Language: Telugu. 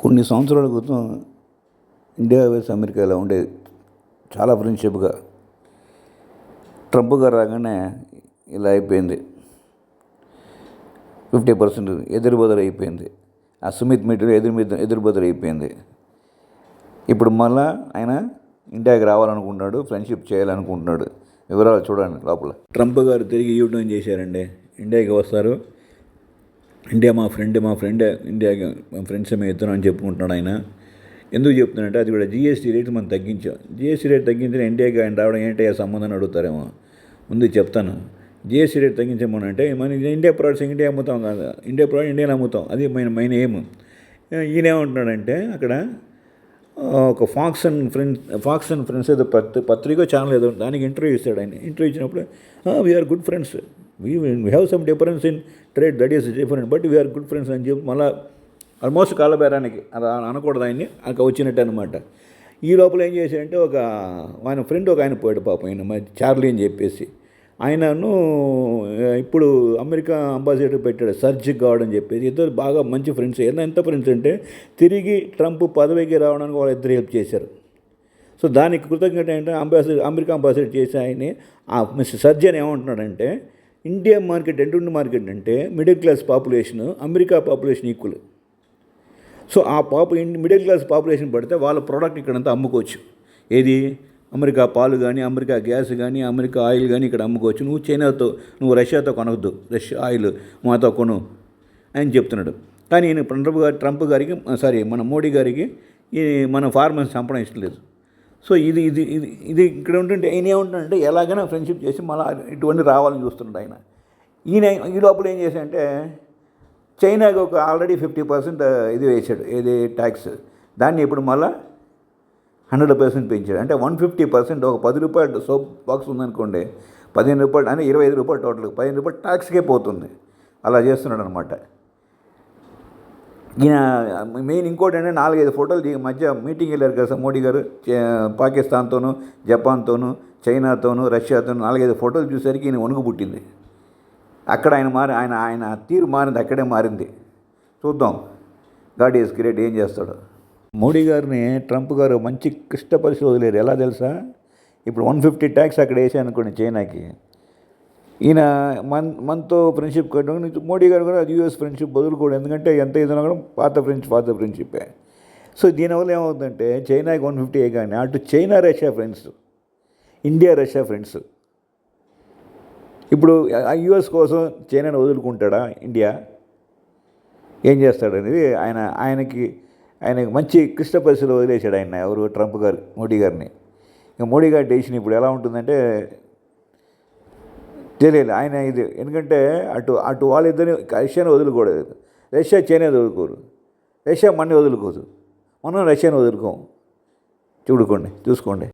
కొన్ని సంవత్సరాల క్రితం ఇండియా వర్సెస్ అమెరికా ఇలా ఉండేది చాలా ఫ్రెండ్షిప్గా ట్రంప్ గారు రాగానే ఇలా అయిపోయింది. ఫిఫ్టీ పర్సెంట్ ఎదురు బదురు అయిపోయింది. ఆ సుమిత్ మీటర్ ఎదురు మీద ఎదురుబదులు అయిపోయింది. ఇప్పుడు మళ్ళా ఆయన ఇండియాకి రావాలనుకుంటున్నాడు ఫ్రెండ్షిప్ చేయాలనుకుంటున్నాడు. వివరాలు చూడండి లోపల. ట్రంప్ గారు తిరిగి యూటర్న్ చేశారండి. ఇండియాకి వస్తారు. ఇండియా మా ఫ్రెండ్ మా ఫ్రెండ్ ఇండియాకి మా ఫ్రెండ్స్ మేము ఎత్తున్నాం అని చెప్పుకుంటున్నాడు ఆయన. ఎందుకు చెప్తున్నాడంటే అది కూడా జిఎస్టీ రేట్ మనం తగ్గించాం. జిఎస్టీ రేట్ తగ్గించిన ఇండియాకి ఆయన రావడం ఏంటి ఆ సంబంధం అడుగుతారేమో. ముందు చెప్తాను. జిఎస్టీ రేట్ తగ్గించమనంటే మన ఇండియా ప్రొడక్ట్స్ ఇండియా అమ్ముతాం కాదు. ఇండియా ప్రొడక్ట్స్ ఇండియాలో అమ్ముతాం. అది మెయిన్ మెయిన్ ఎయిమ్ ఈయనేమంటున్నాడంటే అక్కడ ఒక fox and friends fox and friends ఏదో పత్రి పత్రిక ఛానల్ ఏదో దానికి ఇంటర్వ్యూ ఇస్తాడు ఆయన. ఇంటర్వ్యూ ఇచ్చినప్పుడు we're good friends we have some difference in trade that is different but we're good friends అని చెప్పి మళ్ళీ ఆల్మోస్ట్ కాలబేరానికి అది అనకూడదు ఆయన్ని అక్కడ వచ్చినట్టు అనమాట ఈ లోపల ఏం చేశాడంటే ఒక ఆయన ఫ్రెండ్ ఒక ఆయన పోయాడు పాపం ఆయన చార్లీ అని చెప్పేసి. ఆయనను ఇప్పుడు అమెరికా అంబాసిడర్ పెట్టాడు సర్జ్ గాడ్ అని చెప్పేసి. ఇద్దరు బాగా మంచి ఫ్రెండ్స్ ఏదైనా ఎంత ఫ్రెండ్స్ అంటే తిరిగి ట్రంప్ పదవికి రావడానికి వాళ్ళు ఇద్దరు హెల్ప్ చేశారు. సో దానికి కృతజ్ఞత ఏంటంటే అంబాసిడర్ అమెరికా అంబాసిడర్ చేసి ఆయన్ని ఆ మిస్టర్ అని ఏమంటున్నాడంటే ఇండియా మార్కెట్ ఎంటుండి మార్కెట్ అంటే middle class population America population equal. So ఆ పాపు మిడిల్ క్లాస్ పాపులేషన్ పడితే వాళ్ళ ప్రోడక్ట్ ఇక్కడంతా అమ్ముకోవచ్చు. ఏది? అమెరికా పాలు కానీ అమెరికా గ్యాస్ కానీ అమెరికా ఆయిల్ కానీ ఇక్కడ అమ్ముకోవచ్చు. నువ్వు చైనాతో నువ్వు రష్యాతో కొనవద్దు రష్యా ఆయిల్ మాతో కొను అని చెప్తున్నాడు. కానీ నేను ట్రంప్ గారి ట్రంప్ గారికి సారీ మన మోడీ గారికి ఈ మన ఫార్మర్స్ చంపడం ఇష్టం లేదు. సో ఇది ఇది ఇది ఇది ఇక్కడ ఉంటుంటే ఆయన ఏముంటుందంటే ఎలాగైనా ఫ్రెండ్షిప్ చేసి మళ్ళీ ఇటువంటి రావాలని చూస్తున్నాడు ఆయన. ఈయన ఈ లోపల ఏం చేశాడంటే చైనాకి ఒక ఆల్రెడీ ఫిఫ్టీ పర్సెంట్ ఇది వేసాడు ఏది ట్యాక్స్ దాన్ని ఇప్పుడు మళ్ళీ హండ్రెడ్ పర్సెంట్ పెంచాడు. అంటే వన్ ఫిఫ్టీ పర్సెంట్ ఒక పది రూపాయలు సోప్ బాక్స్ ఉందనుకోండి పదిహేను రూపాయలు అంటే ఇరవై ఐదు రూపాయలు టోటల్ పదిహేను రూపాయలు ట్యాక్స్కే పోతుంది. అలా చేస్తున్నాడు అనమాట మెయిన్ ఇంకోటి అంటే నాలుగైదు ఫోటోలు ఈ మధ్య మీటింగ్ వెళ్ళారు కదా మోడీ గారు పాకిస్తాన్తోనూ జపాన్తోనూ చైనాతోనూ రష్యాతోనూ నాలుగైదు ఫోటోలు చూసరికి ఈయన వణుకు పుట్టింది. అక్కడ ఆయన మారి ఆయన ఆయన తీరు మారింది అక్కడే మారింది. చూద్దాం. గాడ్ ఈస్ గ్రేట్ ఏం చేస్తాడు? మోడీ గారిని ట్రంప్ గారు మంచి క్లిష్ట పరిస్థితి వదిలేరు. ఎలా తెలుసా? ఇప్పుడు వన్ ఫిఫ్టీ ట్యాక్స్ అక్కడ వేసాను అనుకోండి చైనాకి. ఈయన మన్ మనతో ఫ్రెండ్షిప్ కట్టడం మోడీ గారు కూడా అది యూఎస్ ఫ్రెండ్షిప్ వదులుకోడు ఎందుకంటే ఎంత ఏదైనా కూడా పాత ఫ్రెండ్స్ పాత ఫ్రెండ్షిప్పే సో దీనివల్ల ఏమవుతుందంటే చైనాకి వన్ ఫిఫ్టీ కానీ అటు China Russia friends India Russia friends ఇప్పుడు యుఎస్ కోసం చైనాని వదులుకుంటాడా ఇండియా? ఏం చేస్తాడనేది ఆయన ఆయనకి ఆయనకి మంచి క్లిష్ట పరిస్థితులు వదిలేశాడు ఆయన ఎవరు? ట్రంప్ గారు మోడీ గారిని. ఇంకా మోడీ గారి డెసిషన్ ఇప్పుడు ఎలా ఉంటుందంటే తెలియదు ఆయన ఇది ఎందుకంటే అటు అటు వాళ్ళిద్దరిని రష్యాని వదులుకోలేదు. రష్యా చైనా వదులుకోరు. రష్యా మన్ని వదులుకోదు. మనం రష్యాని వదులుకోం చూడుకోండి చూసుకోండి.